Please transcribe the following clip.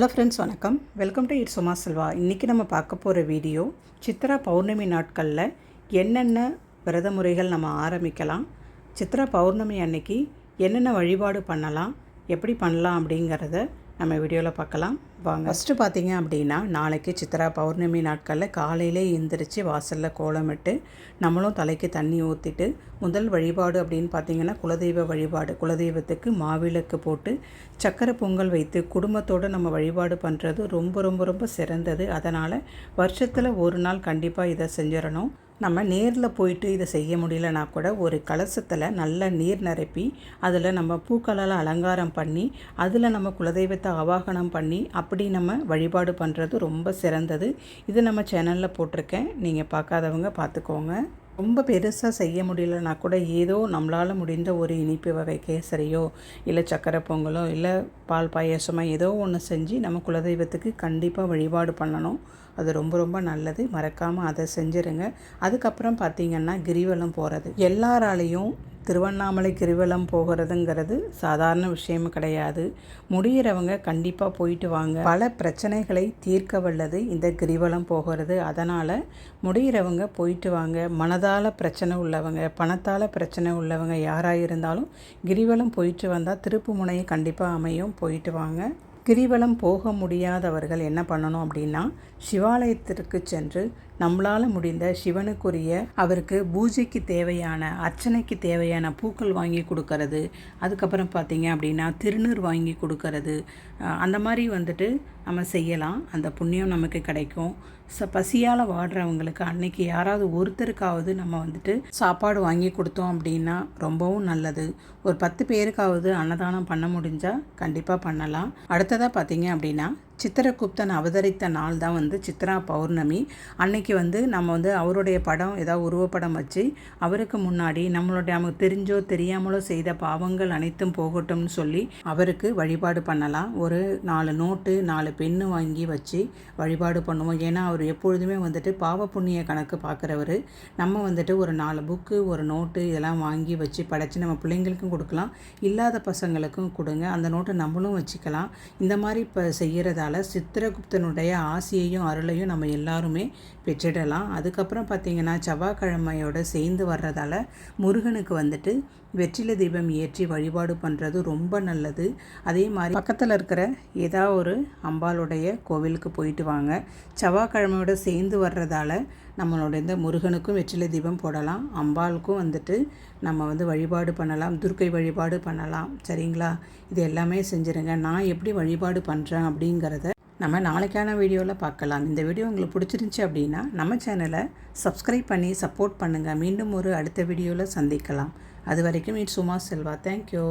Hello friends வணக்கம். Welcome to it Suma Selva இன்றைக்கி நம்ம பார்க்க போகிற வீடியோ சித்ரா பௌர்ணமி நாட்களில் என்னென்ன விரத முறைகள் நம்ம ஆரம்பிக்கலாம் சித்ரா பௌர்ணமி அன்னைக்கு என்னென்ன வழிபாடு பண்ணலாம் எப்படி பண்ணலாம் அப்படிங்கிறத நம்ம வீடியோவில் பார்க்கலாம். வாங்க. ஃபஸ்ட்டு பார்த்தீங்க அப்படின்னா நாளைக்கு சித்ரா பௌர்ணமி நாட்களில் காலையிலே எந்திரிச்சு வாசலில் கோலமிட்டு நம்மளும் தலைக்கு தண்ணி ஊற்றிட்டு முதல் வழிபாடு அப்படின்னு பார்த்தீங்கன்னா குலதெய்வ வழிபாடு. குலதெய்வத்துக்கு மாவிளக்கு போட்டு சக்கரை பொங்கல் வைத்து குடும்பத்தோடு நம்ம வழிபாடு பண்ணுறது ரொம்ப ரொம்ப ரொம்ப சிறந்தது. அதனால் வருஷத்தில் ஒரு நாள் கண்டிப்பாக இதை செஞ்சிடணும். நம்ம நேரில் போயிட்டு இதை செய்ய முடியலனா கூட ஒரு கலசத்தில் நல்ல நீர் நிரப்பி அதில் நம்ம பூக்களால் அலங்காரம் பண்ணி அதில் நம்ம குலதெய்வத்தை அவாகனம் பண்ணி அப்படி நம்ம வழிபாடு பண்ணுறது ரொம்ப சிறந்தது. இது நம்ம சேனலில் போட்டிருக்கேன். நீங்கள் பார்க்காதவங்க பார்த்துக்கோங்க. ரொம்ப பெருசாக செய்ய முடியலனா கூட ஏதோ நம்மளால் முடிந்த ஒரு இனிப்பு வகை கேசரியோ இல்லை சக்கரை பொங்கலோ இல்லை பால் பாயாசமாக ஏதோ ஒன்று செஞ்சு நம்ம குலதெய்வத்துக்கு கண்டிப்பாக வழிபாடு பண்ணணும். அது ரொம்ப ரொம்ப நல்லது. மறக்காமல் அதை செஞ்சுருங்க. அதுக்கப்புறம் பார்த்திங்கன்னா கிரிவலம் போகிறது எல்லாராலையும் திருவண்ணாமலை கிரிவலம் போகிறதுங்கிறது சாதாரண விஷயம் கிடையாது. முடிகிறவங்க கண்டிப்பாக போயிட்டு வாங்க. பல பிரச்சனைகளை தீர்க்க வல்லது இந்த கிரிவலம் போகிறது. அதனால் முடிகிறவங்க போயிட்டு வாங்க. மனதால் பிரச்சனை உள்ளவங்க பணத்தால் பிரச்சனை உள்ளவங்க யாராக இருந்தாலும் கிரிவலம் போயிட்டு வந்தால் திருப்பு முனையை கண்டிப்பாக அமையும். போயிட்டு வாங்க. கிரிவலம் போக முடியாதவர்கள் என்ன பண்ணணும் அப்படின்னா சிவாலயத்திற்கு சென்று நம்மளால் முடிந்த சிவனுக்குரிய அவருக்கு பூஜைக்கு தேவையான அர்ச்சனைக்கு தேவையான பூக்கள் வாங்கி கொடுக்கறது. அதுக்கப்புறம் பார்த்தீங்க அப்படின்னா திருநீர் வாங்கி கொடுக்கறது. அந்த மாதிரி வந்துட்டு நம்ம செய்யலாம். அந்த புண்ணியம் நமக்கு கிடைக்கும். ச பசியால் வாடுறவங்களுக்கு அன்னைக்கு யாராவது ஒருத்தருக்காவது நம்ம வந்துட்டு சாப்பாடு வாங்கி கொடுத்தோம் அப்படின்னா ரொம்பவும் நல்லது. ஒரு பத்து பேருக்காவது அன்னதானம் பண்ண முடிஞ்சால் கண்டிப்பாக பண்ணலாம். அடுத்ததாக பார்த்தீங்க அப்படின்னா சித்திரகுப்தன் அவதரித்த நாள் தான் வந்து சித்ரா பௌர்ணமி. அன்னைக்கு வந்து நம்ம வந்து அவருடைய படம் ஏதாவது உருவப்படம் வச்சு அவருக்கு முன்னாடி நம்மளுடைய நமக்கு தெரிஞ்சோ தெரியாமலோ செய்த பாவங்கள் அனைத்தும் போகட்டும்னு சொல்லி அவருக்கு வழிபாடு பண்ணலாம். ஒரு நாலு நோட்டு நாலு பெண்ணு வாங்கி வச்சு வழிபாடு பண்ணுவோம். ஏன்னா அவர் எப்பொழுதுமே வந்துட்டு பாவ புண்ணிய கணக்கு பார்க்குறவர். நம்ம வந்துட்டு ஒரு நாலு புக்கு ஒரு நோட்டு இதெல்லாம் வாங்கி வச்சு படைச்சு நம்ம பிள்ளைங்களுக்கும் கொடுக்கலாம். இல்லாத பசங்களுக்கும் கொடுங்க. அந்த நோட்டை நம்மளும் வச்சுக்கலாம். இந்த மாதிரி இப்போ செய்கிறதால சித்திரகுப்தனுடைய ஆசையையும் அருளையும் நம்ம எல்லாருமே பெற்றிடலாம். அதுக்கப்புறம் பார்த்திங்கன்னா செவ்வாய்க்கிழமையோட சேர்ந்து வர்றதால முருகனுக்கு வந்துட்டு வெற்றிலை தீபம் ஏற்றி வழிபாடு பண்ணுறது ரொம்ப நல்லது. அதே மாதிரி பக்கத்தில் இருக்கிற ஏதாவது ஒரு அம்பாளுடைய கோவிலுக்கு போயிட்டு வாங்க. செவ்வாய்க்கிழமையோட சேர்ந்து வர்றதால நம்மளுடைய இந்த முருகனுக்கும் வெற்றிலை தீபம் போடலாம். அம்பாளுக்கும் வந்துட்டு நம்ம வந்து வழிபாடு பண்ணலாம். துர்க்கை வழிபாடு பண்ணலாம். சரிங்களா? இது எல்லாமே செஞ்சுருங்க. நான் எப்படி வழிபாடு பண்ணுறேன் அப்படிங்கிறத நம்ம நாளைக்கான வீடியோவில் பார்க்கலாம். இந்த வீடியோ உங்களுக்கு பிடிச்சிருந்துச்சி அப்படின்னா நம்ம சேனலை சப்ஸ்கிரைப் பண்ணி சப்போர்ட் பண்ணுங்கள் மீண்டும் ஒரு அடுத்த வீடியோவில் சந்திக்கலாம். அது வரைக்கும் இட் சுமா செல்வா. தேங்க்யூ